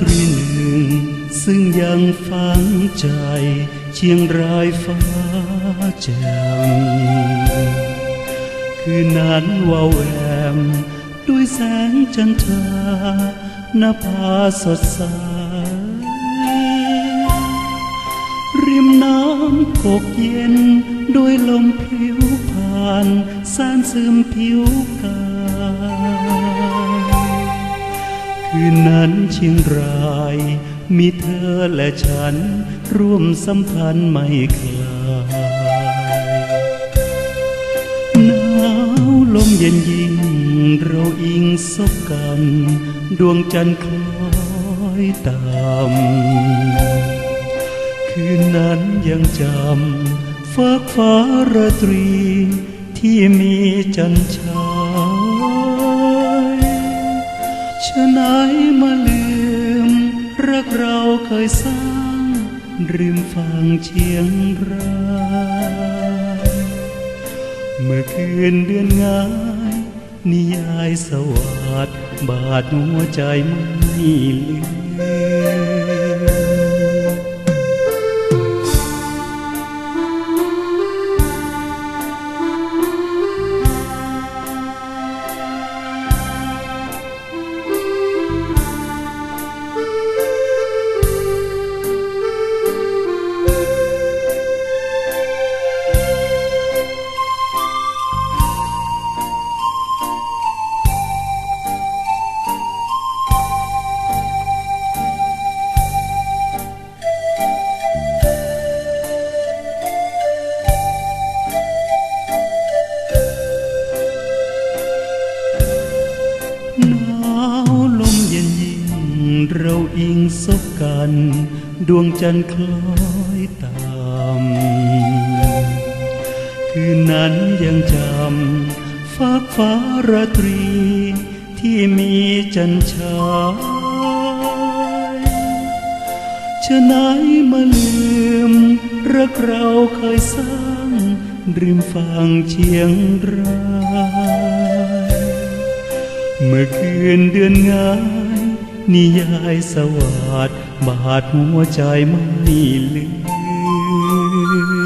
ตรีหนึ่ง ซึ่งยังฝังใจ เชียงรายฟ้าแจ่มคืนนั้นวาวแวม ด้วยแสงจันทรานภาสดใสริมน้ำกกเย็น ด้วยลมพลิ้วผ่านสานซึมผิวกาย คืนนั้นเชียงราย มีเธอและฉัน ร่วมสัมพันธ์ไม่คลายหนาวลมเย็นยิ่ง เราอิงซบกัน ดวงจันทร์คล้อยตามคืนนั้นยังจำฟากฟ้าราตรี ที่มีจันทรา ฉะไหนมาลืม รักเราเคยสร้าง ริมฝั่งเชียงรายเมื่อคืนเดือนง่าย นิยายสวัสดบาดหัวใจไม่ลืม เราอิงซบกัน ดวงจันทร์คล้อยตามคืนนั้นยังจำฟากฟ้าราตรี ที่มีจันชายฉะไหนมาลืม รักเราเคยสร้างริมฝั่งเชียงราย เมื่อคืนเดือนงาย นิยายสวัสดบาดหัวใจไม่ลืม